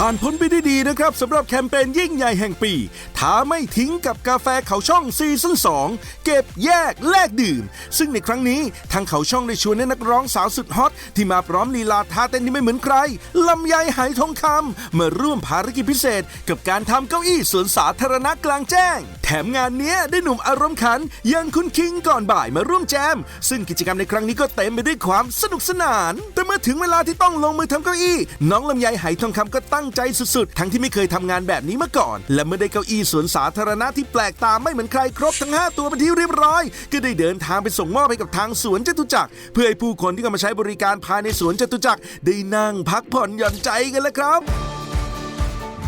ผ่านพ้นไปได้ดีนะครับสำหรับแคมเปญยิ่งใหญ่แห่งปี ท้าไม่ทิ้งกับกาแฟเขาช่องซีซั่น2 เก็บแยกแลกดื่ม ซึ่งในครั้งนี้ทางเขาช่องได้ชวนนักร้องสาวสุดฮอต ที่มาพร้อมลีลาท่าเต้นที่ไม่เหมือนใครลำไยไหทองคำมาร่วมภารกิจพิเศษ กับการทำเก้าอี้สวนสาธารณะกลางแจ้ง แถมงานนี้ได้หนุ่มอารมณ์ขันยังคุณคิงก่อนบ่ายมาร่วมแจม ซึ่งกิจกรรมในครั้งนี้ก็เต็มไปด้วยความสนุกสนาน แต่เมื่อถึงเวลาที่ต้องลงมือทำเก้าอี้ น้องลำไยไหทองคำก็ตั้งใจสุดๆ ทั้งที่ไม่เคยทำงานแบบนี้มาก่อน และเมื่อได้เก้าอี้สวนสาธารณะที่แปลกตาไม่เหมือนใครครบทั้ง 5 ตัวเป็นที่เรียบร้อย ก็ได้เดินทางไปส่งมอบให้กับทางสวนจตุจักร เพื่อให้ผู้คนที่เข้ามาใช้บริการภายในสวนจตุจักรได้นั่งพักผ่อนหย่อนใจกันแล้วครับ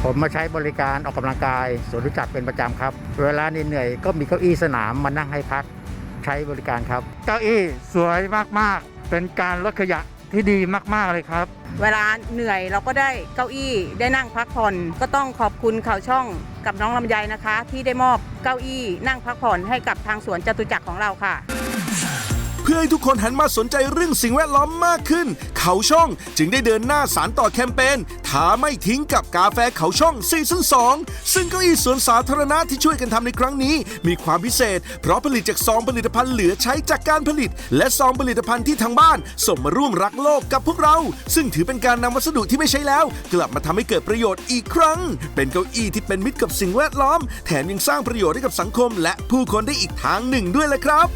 ผมมาใช้บริการออกกำลังกายสวนรู้จักเป็นประจำครับ เวลาเหนื่อยๆก็มีเก้าอี้สนามมานั่งให้พักใช้บริการครับ เก้าอี้สวยมากๆ เป็นการลดขยะ ที่ดีมากๆเลยครับ เวลาเหนื่อยเราก็ได้เก้าอี้ได้นั่งพักผ่อน ก็ต้องขอบคุณข่าวช่องกับน้องลำไยนะคะ ที่ได้มอบเก้าอี้นั่งพักผ่อนให้กับทางสวนจตุจักรของเราค่ะ พื่อให้ทุกคนหันมาสนใจเรื่องสิ่งแวดล้อมมากขึ้น เขาช่องจึงได้เดินหน้าสารต่อแคมเปญท้าไม่ทิ้งกับกาแฟเขาช่องซีซั่น2ซึ่งเก้าอี้สวนสาธารณะที่ช่วยกันทำในครั้งนี้ มีความพิเศษ เพราะผลิตจากซองผลิตภัณฑ์เหลือใช้จากการผลิต และซองผลิตภัณฑ์ที่ทางบ้านส่งมาร่วมรักโลกกับพวกเรา ซึ่งถือเป็นการนำวัสดุที่ไม่ใช้แล้ว กลับมาทำให้เกิดประโยชน์อีกครั้ง เป็นเก้าอี้ที่เป็นมิตรกับสิ่งแวดล้อม แถมยังสร้างประโยชน์ให้กับสังคม และผู้คนได้อีกทางหนึ่งด้วยละครับ